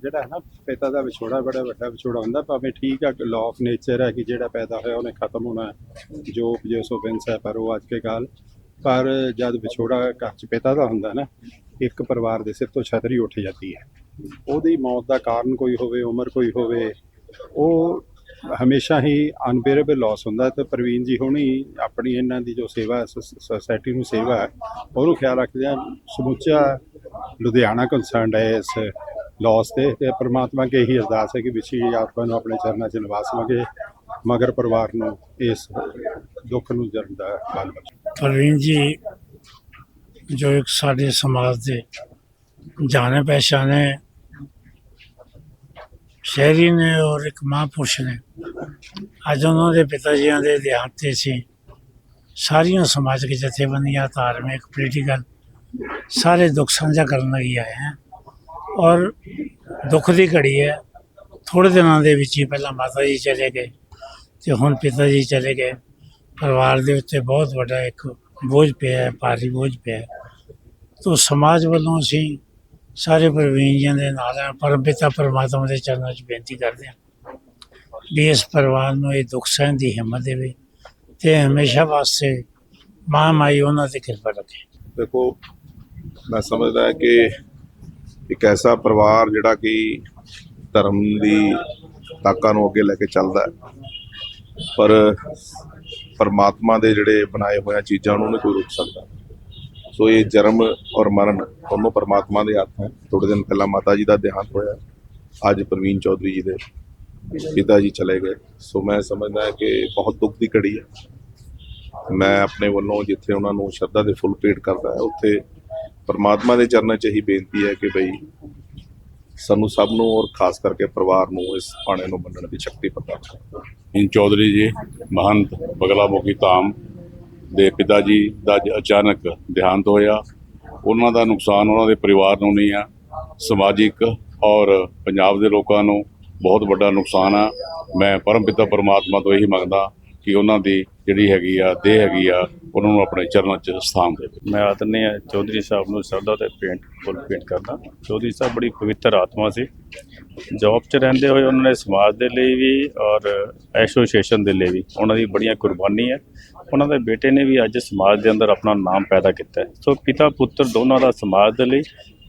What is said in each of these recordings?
ਜਿਹੜਾ ਹੈ ਨਾ ਪਿਤਾ ਦਾ ਵਿਛੋੜਾ ਬੜਾ ਵੱਡਾ ਵਿਛੋੜਾ ਹੁੰਦਾ, ਭਾਵੇਂ ਠੀਕ ਆ ਲਾਅ ਆਫ ਨੇਚਰ ਹੈ ਕਿ ਜਿਹੜਾ ਪੈਦਾ ਹੋਇਆ ਉਹਨੇ ਖਤਮ ਹੋਣਾ ਜੋ ਜੋ ਸੋ ਹੈ, ਪਰ ਉਹ ਅੱਜ ਕੇ ਕਾਲ, ਪਰ ਜਦ ਵਿਛੋੜਾ ਘਰ ਚ ਪਿਤਾ ਦਾ ਹੁੰਦਾ ਨਾ, ਇੱਕ ਪਰਿਵਾਰ ਦੇ ਸਿਰ ਤੋਂ ਛਤਰੀ ਉੱਠ ਜਾਂਦੀ ਹੈ। ਉਹਦੀ ਮੌਤ ਦਾ ਕਾਰਨ ਕੋਈ ਹੋਵੇ, ਉਮਰ ਕੋਈ ਹੋਵੇ ਉਹ ਹਮੇਸ਼ਾ ਹੀ ਅਨਬੇਰੇਬਲ ਲਾਸ ਹੁੰਦਾ ਹੈ ਤੇ ਪ੍ਰਵੀਨ ਜੀ ਹੁਣੀ ਆਪਣੀ ਇਹਨਾਂ ਦੀ ਜੋ ਸੇਵਾ ਹੈ ਸੋਸਾਇਟੀ ਨੂੰ ਸੇਵਾ ਹੈ, ਉਹਨੂੰ ਖਿਆਲ ਰੱਖਦੇ ਆ ਸਮੁੱਚਾ ਲੁਧਿਆਣਾ ਕੰਸਰਨਡ ਹੈ ਇਸ ਲਾਸ ਤੇ ਤੇ ਪ੍ਰਮਾਤਮਾ ਕੇ ਇਹੀ ਅਰਦਾਸ ਹੈ ਕਿ ਵਿਛੀ ਆਤਮਾ ਨੂੰ ਆਪਣੇ ਚਰਨਾਂ 'ਚ ਨਿਵਾਸ ਲਗੇ ਮਗਰ ਪਰਿਵਾਰ ਨੂੰ ਇਸ ਦੁੱਖ ਨੂੰ ਜਰਨ ਦਾ ਬਲ ਪ੍ਰਵੀਨ ਜੀ, ਜੋ ਇੱਕ ਸਾਡੇ ਸਮਾਜ ਦੇ ਜਾਣੇ ਪਛਾਣੇ ਸ਼ਹਿਰੀ ਨੇ ਔਰ ਇੱਕ ਮਹਾਂਪੁਰਸ਼ ਨੇ, ਅੱਜ ਉਹਨਾਂ ਦੇ ਪਿਤਾ ਜੀਆਂ ਦੇ ਦੇਹਾਂਤ ਤੇ ਸੀ। ਸਾਰੀਆਂ ਸਮਾਜਿਕ ਜਥੇਬੰਦੀਆਂ, ਧਾਰਮਿਕ ਪੋਲੀਟੀਕਲ ਸਾਰੇ ਦੁੱਖ ਸਾਂਝਾ ਕਰਨ ਲਈ ਆਏ ਹਾਂ। ਔਰ ਦੁੱਖ ਦੀ ਘੜੀ ਹੈ ਥੋੜੇ ਦਿਨਾਂ ਦੇ ਵਿੱਚ ਹੀ ਪਹਿਲਾਂ ਮਾਤਾ ਜੀ ਚਲੇ ਗਏ ਤੇ ਹੁਣ ਪਿਤਾ ਜੀ ਚਲੇ ਗਏ। ਪਰਿਵਾਰ ਦੇ ਉੱਤੇ ਬਹੁਤ ਵੱਡਾ ਇੱਕ ਬੋਝ ਪਿਆ ਹੈ, ਭਾਰੀ ਬੋਝ ਪਿਆ ਹੈ। ਤੋ ਸਮਾਜ ਵੱਲੋਂ ਅਸੀਂ ਸਾਰੇ ਪ੍ਰਵੀਨ ਜੀਆਂ ਦੇ ਨਾਲ ਹਾਂ ਪਰਮ ਪਿਤਾ ਪਰਮਾਤਮਾ ਦੇ ਚਰਨਾਂ 'ਚ ਬੇਨਤੀ ਕਰਦੇ ਹਾਂ ਵੀ ਇਸ ਪਰਿਵਾਰ ਨੂੰ ਇਹ ਦੁੱਖ ਸਹਿਣ ਦੀ ਹਿੰਮਤ ਦੇਵੇ ਤੇ ਹਮੇਸ਼ਾ ਵਾਸਤੇ ਮਾਂ ਮਾਈ ਉਹਨਾਂ ਤੇ ਕਿਰਪਾ ਰੱਖੇ। ਦੇਖੋ, ਮੈਂ ਸਮਝਦਾ ਕਿ ਇੱਕ ਐਸਾ ਪਰਿਵਾਰ ਜਿਹੜਾ ਕਿ ਧਰਮ ਦੀ ਤਾਕਾਂ ਨੂੰ ਅੱਗੇ ਲੈ ਕੇ ਚੱਲਦਾ ਪਰ ਪਰਮਾਤਮਾ ਦੇ ਜਿਹੜੇ ਬਣਾਏ ਹੋਇਆ ਚੀਜ਼ਾਂ ਨੂੰ ਨਹੀਂ ਕੋਈ ਰੋਕ ਸਕਦਾ। ਸੋ ਇਹ ਜਨਮ ਔਰ ਮਰਨ ਦੋਨੋਂ ਪਰਮਾਤਮਾ ਦੇ ਹੱਥ ਹੈ। ਥੋੜੇ ਦਿਨ ਪਹਿਲਾਂ ਮਾਤਾ ਜੀ ਦਾ ਦੇਹਾਂਤ ਹੋਇਆ। ਅੱਜ ਪ੍ਰਵੀਨ ਚੌਧਰੀ ਜੀ ਦੇ ਪਿਤਾ ਜੀ ਚਲੇ ਗਏ। ਸੋ ਮੈਂ ਸਮਝਦਾ ਕਿ ਬਹੁਤ ਦੁੱਖ ਦੀ ਘੜੀ ਹੈ। ਮੈਂ ਆਪਣੇ ਵੱਲੋਂ ਜਿੱਥੇ ਉਹਨਾਂ ਨੂੰ ਸ਼ਰਧਾ ਦੇ ਫੁੱਲ ਭੇਟ ਕਰਦਾ ਹੈ, ਉੱਥੇ ਪਰਮਾਤਮਾ ਦੇ ਚਰਨਾਂ 'ਚ ਹੀ ਬੇਨਤੀ ਹੈ ਕਿ ਭਈ ਸਾਨੂੰ ਸਭ ਨੂੰ ਔਰ ਖਾਸ ਕਰਕੇ ਪਰਿਵਾਰ ਨੂੰ ਇਸ ਪਾਣੇ ਨੂੰ ਮੰਨਣ ਦੀ ਸ਼ਕਤੀ ਪ੍ਰਦਾਨ ਕਰੋ। ਇਨ ਚੌਧਰੀ ਜੀ, ਮਹੰਤ ਬਗਲਾ ਮੁਖੀ ਧਾਮ। ਦੇ ਪਿਤਾ ਜੀ ਦਾ ਅੱਜ ਅਚਾਨਕ ਦੇਹਾਂਤ ਹੋਇਆ। ਉਹਨਾਂ ਦਾ ਨੁਕਸਾਨ ਉਹਨਾਂ ਦੇ ਪਰਿਵਾਰ ਨੂੰ ਨਹੀਂ ਆ, ਸਮਾਜਿਕ ਔਰ ਪੰਜਾਬ ਦੇ ਲੋਕਾਂ ਨੂੰ ਬਹੁਤ ਵੱਡਾ ਨੁਕਸਾਨ ਆ। ਮੈਂ ਪਰਮ ਪਿਤਾ ਪਰਮਾਤਮਾ ਤੋਂ ਇਹੀ ਮੰਗਦਾ ਕਿ ਉਹਨਾਂ ਦੀ ਜਿਹੜੀ ਹੈਗੀ ਆ, ਦੇਹ ਹੈਗੀ ਆ, ਉਹਨਾਂ ਨੂੰ ਆਪਣੇ ਚਰਨਾਂ 'ਚ ਸਥਾਨ ਦੇਵੇ ਮੈਂ ਆਦਰਨੀय ਚੌਧਰੀ ਸਾਹਿਬ ਨੂੰ ਸ਼ਰਧਾ ਤੇ ਪੇਂਟ ਫੁੱਲ ਪੇਂਟ ਕਰਦਾ। ਚੌਧਰੀ ਸਾਹਿਬ ਬੜੀ ਪਵਿੱਤਰ ਆਤਮਾ ਸੀ। ਜੌਬ 'ਚ ਰਹਿੰਦੇ ਹੋਏ ਉਹਨਾਂ ਨੇ ਸਮਾਜ ਦੇ ਲਈ ਵੀ ਔਰ ਐਸੋਸੀਏਸ਼ਨ ਦੇ ਲਈ ਵੀ ਉਹਨਾਂ ਦੀ ਬੜੀਆਂ ਕੁਰਬਾਨੀ ਹੈ। ਉਹਨਾਂ ਦੇ ਬੇਟੇ ਨੇ ਵੀ ਅੱਜ ਸਮਾਜ ਦੇ ਅੰਦਰ ਆਪਣਾ ਨਾਮ ਪੈਦਾ ਕੀਤਾ ਸੋ ਪਿਤਾ ਪੁੱਤਰ ਦੋਨਾਂ ਦਾ ਸਮਾਜ ਦੇ ਲਈ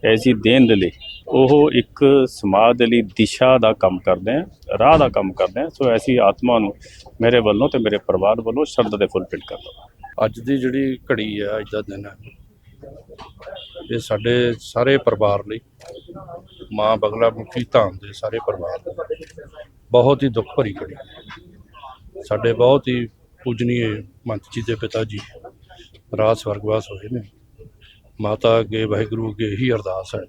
ਐਸੀ ਦੇਣ ਦੇ ਲਈ ਉਹ ਇੱਕ ਸਮਾਜ ਦੇ ਲਈ ਦਿਸ਼ਾ ਦਾ ਕੰਮ ਕਰਦੇ ਆ, ਰਾਹ ਦਾ ਕੰਮ ਕਰਦੇ ਆ। ਸੋ ਐਸੀ ਆਤਮਾ ਨੂੰ ਮੇਰੇ ਵੱਲੋਂ ਤੇ ਮੇਰੇ ਪਰਿਵਾਰ ਵੱਲੋਂ ਸ਼ਰਧਾ ਦੇ ਫੁੱਲ ਪੇਂਟ ਕਰਦਾ ਅੱਜ ਦੀ ਜਿਹੜੀ ਘੜੀ ਹੈ ਅੱਜ ਦਾ ਦਿਨ ਹੈ ਇਹ ਸਾਡੇ ਸਾਰੇ ਪਰਿਵਾਰ ਲਈ, ਮਾਂ ਬਗਲਾ ਮੁਖੀ ਧਾਮ ਦੇ ਸਾਰੇ ਪਰਿਵਾਰ ਲਈ ਬਹੁਤ ਹੀ ਦੁੱਖ ਭਰੀ ਘੜੀ ਸਾਡੇ ਬਹੁਤ ਹੀ ਪੂਜਨੀਏ ਮੰਤ ਜੀ ਦੇ ਪਿਤਾ ਜੀ ਰਾਜ ਸਵਰਗਵਾਸ ਹੋਏ ਨੇ। ਮਾਤਾ ਅੱਗੇ ਵਾਹਿਗੁਰੂ ਅੱਗੇ ਇਹੀ ਅਰਦਾਸ ਹੈ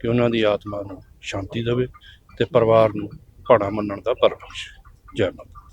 ਕਿ ਉਹਨਾਂ ਦੀ ਆਤਮਾ ਨੂੰ ਸ਼ਾਂਤੀ ਦੇਵੇ ਤੇ ਪਰਿਵਾਰ ਨੂੰ ਘਾੜਾ ਮੰਨਣ ਦਾ ਬਲ ਬਖਸ਼ੇ ਜੈ ਮਾਤਾ।